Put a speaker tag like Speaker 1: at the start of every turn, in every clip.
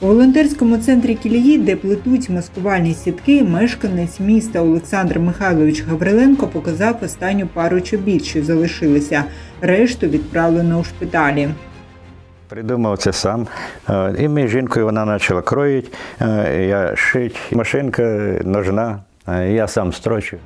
Speaker 1: У волонтерському центрі Кілії, де плетуть маскувальні сітки, мешканець міста Олександр Михайлович Гавриленко показав останню пару чобіт, що залишилися. Решту відправлено у шпиталі.
Speaker 2: Придумав це сам. Е, І ми з жінкою вона почала кроїти, е, я шить. Машинка, ножна, е, я сам строчу.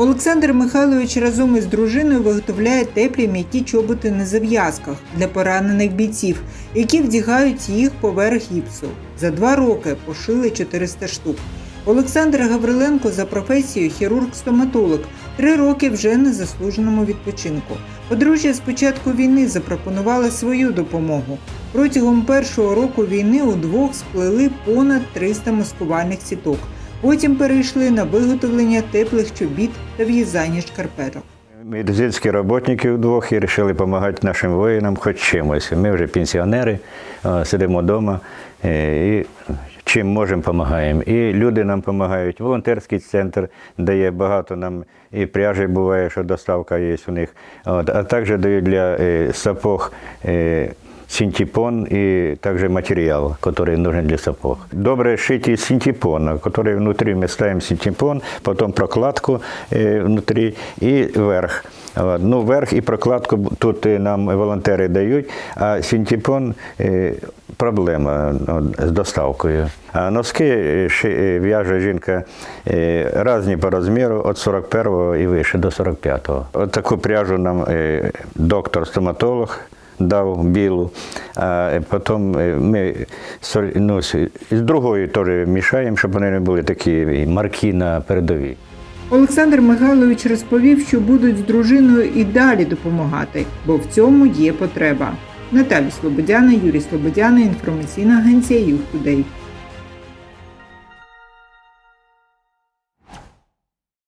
Speaker 1: Олександр Михайлович разом із дружиною виготовляє теплі м'які чоботи на зав'язках для поранених бійців, які вдягають їх поверх гіпсу. За два роки пошили 400 штук. Олександр Гавриленко за професією хірург-стоматолог. Три роки вже на заслуженому відпочинку. Подружжя з початку війни запропонували свою допомогу. Протягом першого року війни удвох сплели понад 300 маскувальних сіток. Потім перейшли на виготовлення теплих чобіт та в'язання шкарпеток.
Speaker 2: Медицинські роботники вдвох і вирішили допомагати нашим воїнам хоч чимось. Ми вже пенсіонери, е, сидимо вдома е, і чим можемо, допомагаємо. І люди нам допомагають. Волонтерський центр дає багато нам і пряжі буває, що доставка є у них. А також дають для е, сапог е, синтепон и также материал, который нужен для сапог. Добре шить из синтепона, который внутри мы ставим синтепон, потом прокладку э, внутри и верх. Вот. Ну, верх і прокладку тут е, нам волонтери дають, а синтепон е, проблема ну, з доставкою. А носки е, ши- е, в'яже жінка е, різні по розміру, від 41 і вище до 45. От таку пряжу нам е, доктор-стоматолог дав білу, а потім е, ми ну, з другою теж мішаємо, щоб вони не були такі марки на передовій.
Speaker 1: Олександр Михайлович розповів, що будуть з дружиною і далі допомагати, бо в цьому є потреба. Наталі Слободяна, Юрій Слободяна, інформаційна агенція Юг Тудей.